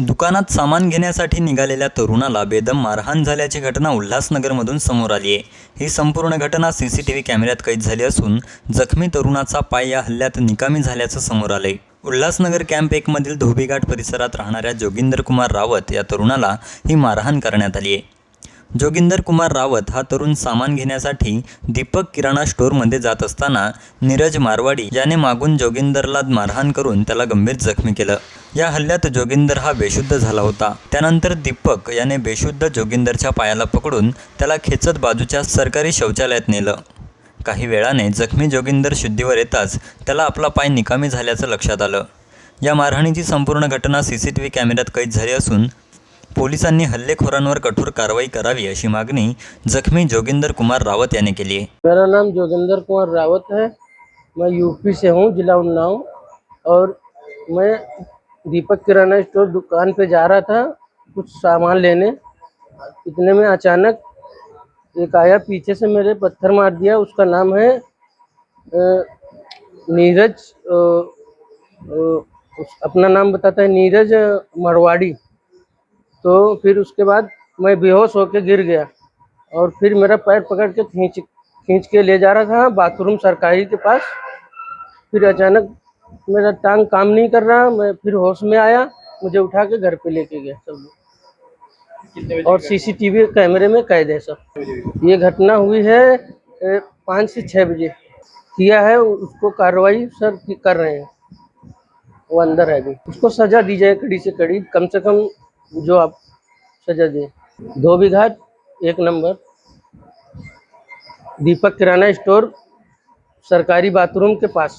दुकानात सामान घेण्यासाठी निघालेल्या तरुणाला बेदम मारहाण झाल्याची घटना उल्हासनगरमधून समोर आली आहे. ही संपूर्ण घटना सी सी टी व्ही कॅमेऱ्यात कैद झाली असून जखमी तरुणाचा पाय या हल्ल्यात निकामी झाल्याचं समोर आलंय. उल्हासनगर कॅम्प एकमधील धोबीघाट परिसरात राहणाऱ्या जोगिंदर कुमार रावत या तरुणाला ही मारहाण करण्यात आली आहे. जोगिंदर कुमार रावत हा तरुण सामान घेण्यासाठी दीपक किराणा स्टोअरमध्ये जात असताना नीरज मारवाडी याने मागून जोगिंदरला मारहाण करून त्याला गंभीर जखमी केलं. या हल्ल्यात जोगिंदर हा बेशुद्ध झाला होता. त्यानंतर दीपक याने बेशुद्ध जोगिंदरच्या पायाला पकडून त्याला खेचत बाजूच्या सरकारी शौचालयात नेलं. काही वेळाने जखमी जोगिंदर शुद्धीवर येताच त्याला आपला पाय निकामी झाल्याचं लक्षात आलं. या मारहाणीची संपूर्ण घटना सी सी टी व्ही कॅमेऱ्यात कैद झाली असून पोलिसांनी हल्लेखोरांवर कठोर कारवाई करावी अशी मागणी जखमी जोगिंदर कुमार रावत याने केली आहे. मेरा नाम जोगिंदर कुमार रावत है। मैं यूपी से हूँ जिला उन्नाव और मैं दीपक किराना स्टोर दुकान पे जा रहा था कुछ सामान लेने। इतने में अचानक एक आया, पीछे से मेरे पत्थर मार दिया। उसका नाम है नीरज अपना नाम बताता है, नीरज मरवाड़ी। तो फिर उसके बाद मैं बेहोश होकर गिर गया और फिर मेरा पैर पकड़ के खींच खींच के ले जा रहा था, बाथरूम सरकारी के पास। फिर अचानक मेरा टांग काम नहीं कर रहा मैं फिर होश में आया मुझे उठा के घर पे लेके गया सब लोग। और सीसीटीवी कैमरे में कैद है सब। ये घटना हुई है पाँच से छः बजे। किया है उसको कार्रवाई सर की कर रहे हैं। वो अंदर है अभी। उसको सजा दी जाए कड़ी से कड़ी कम से कम जो आप सजा दें। धोबी घाट एक नंबर। दीपक किराना स्टोर सरकारी बाथरूम के पास।